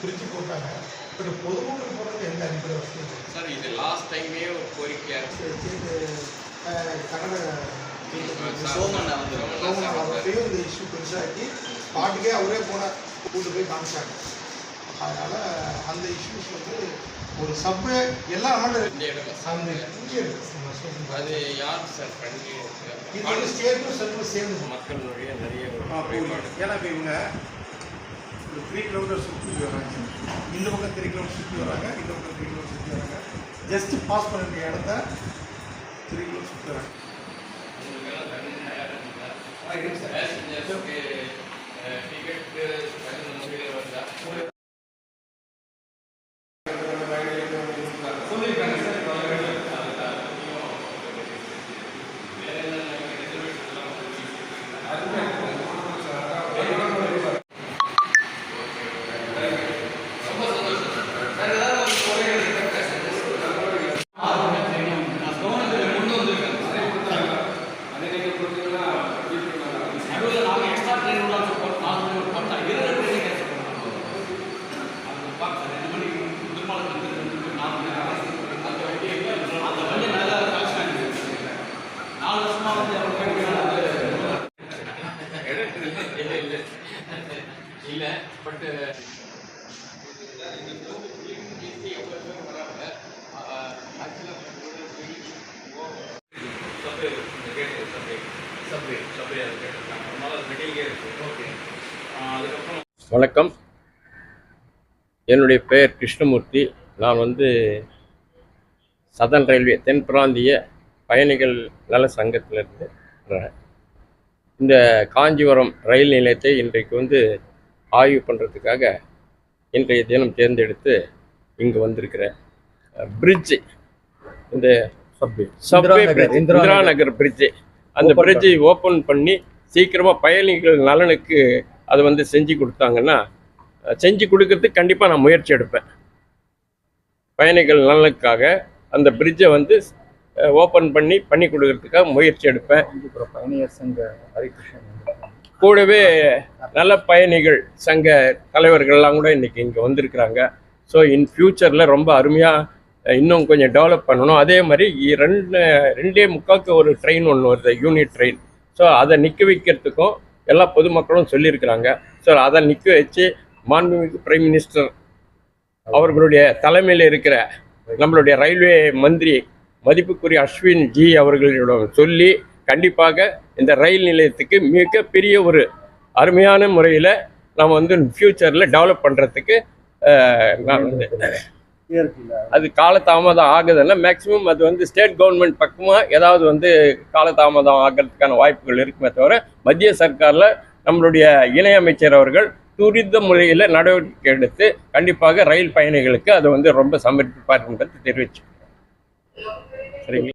பிரித்து போட்டாங்க பட் பொதுமக்கள் போகிறது எந்த அடிப்படை வசதி. சார் இது லாஸ்ட் டைமே ஒரு கோரிக்கையாக கன்னட வந்து சோமன் அவர்களையும் இந்த இஷ்யூ பெருசாக்கி பாட்டுக்கே அவரே போன கூட்டு போய் காமிச்சாங்க அதனால அந்த இஷ்யூஸ் வந்து ஒரு சப்பு எல்லாம் நாடு இந்த இடத்துல அந்த இங்கே அது. யார் சார் பண்ணி இது ஸ்டேட்டும் சென்ட்ரல் சேர்ந்து மக்களுடைய நிறைய. ஏன்னா இப்போ இவங்க த்ரீ கிலோமீட்டர் சுற்றி வராங்க இந்த பக்கம் த்ரீ கிலோமீட்டர் சுற்றி வராங்க இந்த பக்கம் த்ரீ கிலோமீட்டர் சுற்றி வராங்க ஜஸ்ட் பாஸ் பண்ண இடத்த த்ரீ கிலோமீட்டர் சுற்றி வராங்க இல்லை இல்லை uh, வணக்கம் என்னுடைய பெயர் கிருஷ்ணமூர்த்தி நான் வந்து சதன் ரயில்வே தென் பிராந்திய பயணிகள் நல சங்கத்திலிருந்து வர்றேன். இந்த காஞ்சிபுரம் ரயில் நிலையத்தை இன்றைக்கு வந்து ஆய்வு பண்ணுறதுக்காக இன்றைய தினம் தேர்ந்தெடுத்து இங்கு வந்திருக்கிறேன் பிரிட்ஜ் இந்த சப்வே இந்திரா நகர் பிரிட்ஜு அந்த பிரிட்ஜை ஓப்பன் பண்ணி. சீக்கிரமாக பயணிகள் நலனுக்கு அதை வந்து செஞ்சு கொடுத்தாங்கன்னா செஞ்சு கொடுக்கறதுக்கு கண்டிப்பாக நான் முயற்சி எடுப்பேன். பயணிகள் நலனுக்காக அந்த பிரிட்ஜை வந்து ஓப்பன் பண்ணி பண்ணி கொடுக்கறதுக்காக முயற்சி எடுப்பேன். கூடவே நல்ல பயணிகள் சங்க தலைவர்கள்லாம் கூட இன்னைக்கு இங்கே வந்திருக்கிறாங்க. ஸோ இன் ஃப்யூச்சரில் ரொம்ப அருமையாக இன்னும் கொஞ்சம் டெவலப் பண்ணணும். அதே மாதிரி ரெண்டு ரெண்டே முக்காக்கு ஒரு ட்ரெயின் ஒன்று வருது யூனிட் ட்ரெயின் ஸோ அதை நிற்க வைக்கிறதுக்கும் எல்லா பொதுமக்களும் சொல்லியிருக்கிறாங்க. ஸோ அதை நிற்க வச்சு மாண்புமிகு பிரைம் மினிஸ்டர் அவர்களுடைய தலைமையில் இருக்கிற நம்மளுடைய ரயில்வே மந்திரி மதிப்புக்குரிய அஸ்வின் ஜி அவர்களிடம் சொல்லி கண்டிப்பாக இந்த ரயில் நிலையத்துக்கு மிகப்பெரிய ஒரு அருமையான முறையில் நம்ம வந்து ஃப்யூச்சரில் டெவலப் பண்ணுறதுக்கு நான் வந்து அது காலதாமதம் ஆகுதுன்னா மேக்ஸிமம் அது வந்து ஸ்டேட் கவர்மெண்ட் பக்கமாக ஏதாவது வந்து காலதாமதம் ஆகிறதுக்கான வாய்ப்புகள் இருக்குமே தவிர மத்திய சர்க்காரில் நம்மளுடைய இணையமைச்சர் அவர்கள் துரித முறையில் நடவடிக்கை எடுத்து கண்டிப்பாக ரயில் பயணிகளுக்கு அதை வந்து ரொம்ப சமர்ப்பிப்பார் என்பது தெரிவிச்சு Prego.